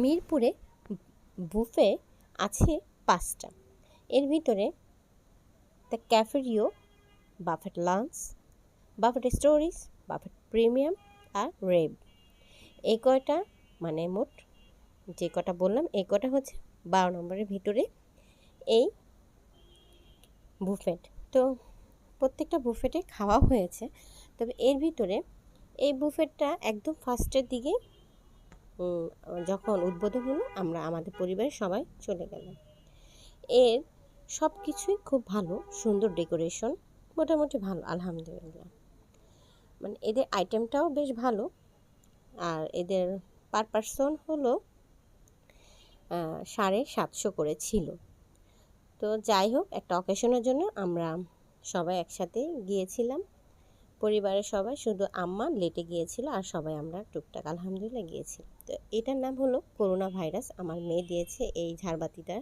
মিরপুরে বুফে আছে পাঁচটা। এর ভিতরে the Cafe Rio buffet lunch buffet stories buffet premium আর রেব এই কয়টা মানে মোট যে কটা বললাম, এই কটা হচ্ছে বারো নম্বরের ভিতরে এই বুফেট। তো প্রত্যেকটা বুফেটে খাওয়া হয়েছে। তবে এর ভিতরে এই বুফেটটা একদম ফার্স্টের দিকে যখন উদ্বোধন হলো, আমরা আমাদের পরিবারের সবাই চলে গেলাম। এর সব কিছুই খুব ভালো, সুন্দর ডেকোরেশন, মোটামুটি ভালো, আলহামদুলিল্লাহ। মানে এদের আইটেমটাও বেশ ভালো। আর এদের পার পারসন হলো সাড়ে সাতশো করে ছিল। তো যাই হোক, একটা অকেশনের জন্য আমরা সবাই একসাথে গিয়েছিলাম। পরিবারের সবাই শুধু আম্মা লেটে গিয়েছিল আর সবাই আমরা টুকটাক আলহামদুলিল্লাহ গিয়েছি তো এটার নাম হলো করোনা ভাইরাস। আমার মেয়ে দিয়েছে এই ঝাড়বাতিটার।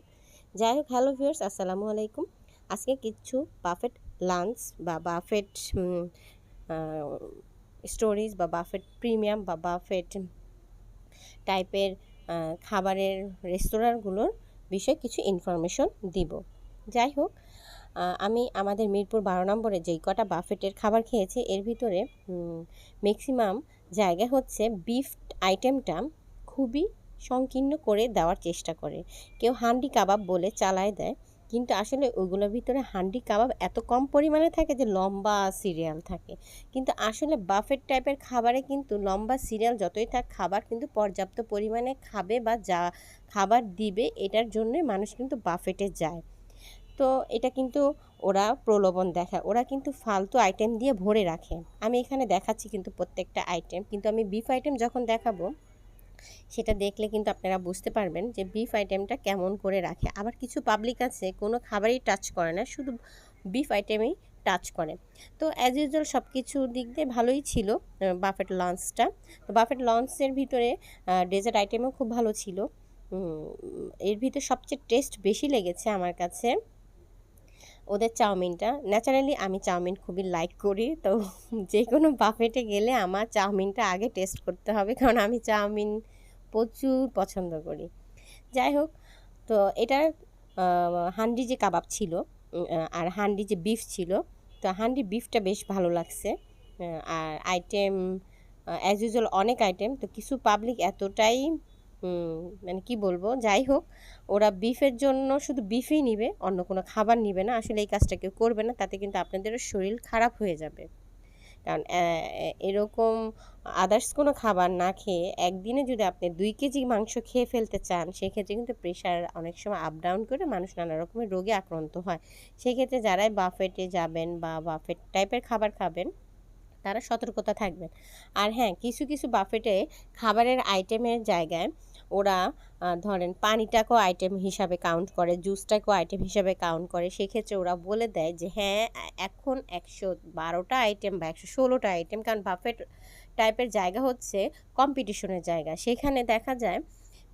যাই হোক হ্যালো ভিউয়ার্স আসসালামু আলাইকুম। আজকে কিছু বাফেট লাঞ্চ বা বাফেট স্টোরিজ বা বাফেট প্রিমিয়াম বা বাফেট টাইপের খাবারের রেস্তোরাঁগুলোর বিষয়ে কিছু ইনফরমেশন দিব। যাই হোক আমি আমাদের মিরপুর বারো নম্বরে যেই কটা বাফেটের খাবার খেয়েছি, এর ভিতরে ম্যাক্সিমাম জায়গা হচ্ছে বিফ আইটেমটা খুবই সংকীর্ণ করে দেওয়ার চেষ্টা করে। কেউ হান্ডি কাবাব বলে চালায় দেয়, কিন্তু আসলে ওইগুলোর ভিতরে হান্ডি কাবাব এত কম পরিমাণে থাকে যে লম্বা সিরিয়াল থাকে। কিন্তু আসলে বাফেট টাইপের খাবারে কিন্তু লম্বা সিরিয়াল যতই থাক, খাবার কিন্তু পর্যাপ্ত পরিমাণে খাবে বা যা খাবার দিবে, এটার জন্যই মানুষ কিন্তু বাফেটে যায়। তো এটা কিন্তু ওরা প্রলোভন দেখায়। ওরা কিন্তু ফালতু আইটেম দিয়ে ভরে রাখে। আমি এখানে দেখাচ্ছি কিন্তু প্রত্যেকটা আইটেম কিন্তু আমি বিফ আইটেম যখন দেখাবো, সেটা দেখলে কিন্তু আপনারা বুঝতে পারবেন যে বিফ আইটেমটা কেমন করে রাখে। আবার কিছু পাবলিক আছে, কোনো খাবারই টাচ করে না, শুধু বিফ আইটেমেই টাচ করে। তো অ্যাজ ইউজুয়াল সব কিছু দিক দিয়ে ভালোই ছিল বাফেট লঞ্চটা তো বাফেট লঞ্চের ভিতরে ডেজার্ট আইটেমও খুব ভালো ছিল। এর ভিতরে সবচেয়ে টেস্ট বেশি লেগেছে আমার কাছে। ওদের চাউমিনটা। ন্যাচারালি আমি চাউমিন খুবই লাইক করি। তো যে কোনো বাফেটে গেলে আমার চাউমিনটা আগে টেস্ট করতে হবে, কারণ আমি চাউমিন প্রচুর পছন্দ করি। যাই হোক, তো এটার হান্ডি যে কাবাব ছিল আর হান্ডি যে বিফ ছিল, তো হান্ডি বিফটা বেশ ভালো লাগছে। আর আইটেম অ্যাজ ইউজুয়াল অনেক আইটেম তো কিছু পাবলিক এতটাই মানে কি বলব? যাই হোক, ওরা বিফের জন্য শুধু বিফই নিবে, অন্য কোনো খাবার নিবে না। আসলে এই কাজটা কেউ করবে না, তাতে কিন্তু আপনাদেরও শরীর খারাপ হয়ে যাবে। কারণ এরকম আদার্স কোনো খাবার না খেয়ে একদিনে যদি আপনি দুই কেজি মাংস খেয়ে ফেলতে চান, সেক্ষেত্রে কিন্তু প্রেশার অনেক সময় আপ ডাউন করে মানুষ নানা রকমের রোগে আক্রান্ত হয়। সেক্ষেত্রে যারাই বাফেটে যাবেন বা বাফেট টাইপের খাবার খাবেন, তারা সতর্কতা থাকবেন। আর হ্যাঁ কিছু কিছু বাফেটে খাবারের আইটেমের জায়গায় ওরা ধরেন পানিটাকেও আইটেম হিসাবে কাউন্ট করে জুসটাকেও আইটেম হিসাবে কাউন্ট করে, সেক্ষেত্রে ওরা বলে দেয় যে হ্যাঁ এখন একশো বারোটা আইটেম বা একশো ষোলোটা আইটেম কারণ বাফেট টাইপের জায়গা হচ্ছে কম্পিটিশনের জায়গা। সেখানে দেখা যায়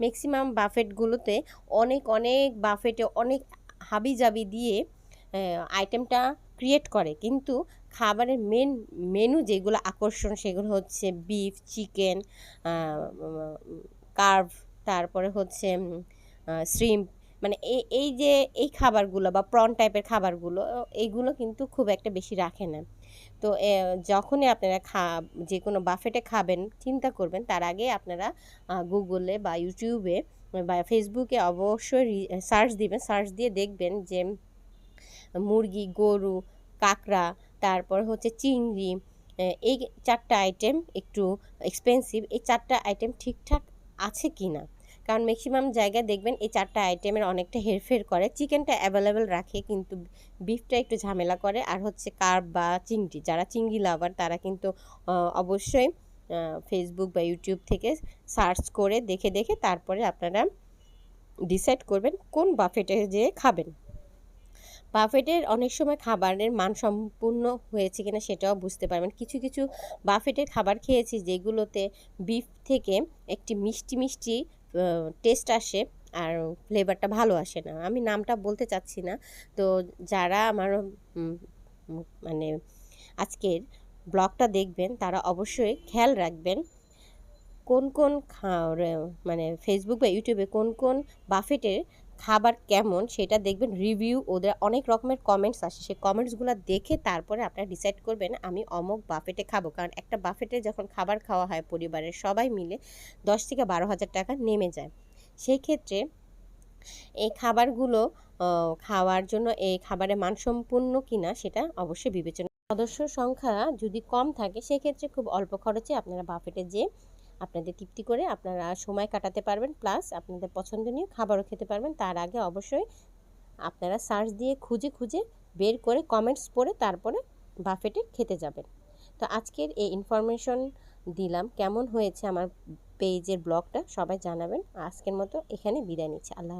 ম্যাক্সিমাম বাফেটগুলোতে অনেক অনেক বাফেটে অনেক হাবিজাবি দিয়ে আইটেমটা ক্রিয়েট করে। কিন্তু খাবারের মেন মেনু যেগুলো আকর্ষণ সেগুলো হচ্ছে বিফ চিকেন কার্ভ তারপরে হচ্ছে শ্রিম্প মানে এই এই যে, এই খাবারগুলো বা প্রন টাইপের খাবারগুলো এইগুলো কিন্তু খুব একটা বেশি রাখে না। তো যখনই আপনারা খা যে কোনো বাফেটে খাবেন, চিন্তা করবেন, তার আগে আপনারা গুগলে বা ইউটিউবে বা ফেসবুকে অবশ্যই সার্চ দিবেন সার্চ দিয়ে দেখবেন যে, মুরগি, গরু, কাঁকড়া, তারপর হচ্ছে চিংড়ি এই চারটা আইটেম একটু এক্সপেন্সিভ এই চারটা আইটেম ঠিকঠাক আছে কি না কারণ ম্যাক্সিমাম জায়গায় দেখবেন এই চারটা আইটেমের অনেকটা হেরফের করে। চিকেনটা অ্যাভেলেবেল রাখে, কিন্তু বিফটা একটু ঝামেলা করে। আর হচ্ছে কার্ব বা চিংড়ি, যারা চিংড়ি লাভার তারা কিন্তু অবশ্যই ফেসবুক বা ইউটিউব থেকে সার্চ করে দেখে দেখে তারপরে আপনারা ডিসাইড করবেন কোন বাফেটে যেয়ে খাবেন। বাফেটের অনেক সময় খাবারের মান সম্পূর্ণ হয়েছে কিনা সেটাও বুঝতে পারবেন। কিছু কিছু বাফেটের খাবার খেয়েছি যেগুলোতে বিফ থেকে একটি মিষ্টি মিষ্টি টেস্ট আসে আর ফ্লেভারটা ভালো আসে না। আমি নামটা বলতে চাচ্ছি না। তো যারা আমার মানে আজকের ব্লগটা দেখবেন, তারা অবশ্যই খেয়াল রাখবেন কোন কোন মানে ফেসবুক বা ইউটিউবে কোন কোন বাফেটের খাবার কেমন সেটা দেখবেন রিভিউ ওদের অনেক রকমের কমেন্টস আসে। সেই কমেন্টসগুলো দেখে তারপরে আপনারা ডিসাইড করবেন, আমি অমুক বাফেটে খাব। কারণ একটা বাফেটে যখন খাবার খাওয়া হয় পরিবারের সবাই মিলে দশ থেকে বারো হাজার টাকা নেমে যায়। সেই ক্ষেত্রে এই খাবারগুলো খাওয়ার জন্য এই খাবারের মানসম্পন্ন কিনা সেটা অবশ্যই বিবেচনা সদস্য সংখ্যা যদি কম থাকে, সেক্ষেত্রে খুব অল্প খরচে আপনারা বাফেটে যেয়ে আপনাদের তৃপ্তি করে আপনারা সময় কাটাতে পারবেন প্লাস আপনাদের পছন্দনীয় খাবারও খেতে পারবেন। তার আগে অবশ্যই আপনারা সার্চ দিয়ে খুঁজে খুঁজে বের করে কমেন্টস পড়ে তারপরে বাফেটে খেতে যাবেন। তো আজকের এই ইনফরমেশন দিলাম। কেমন হয়েছে আমার পেজের ব্লগটা সবাই জানাবেন। আজকের মতো এখানে বিদায় নিচ্ছি। আল্লাহ।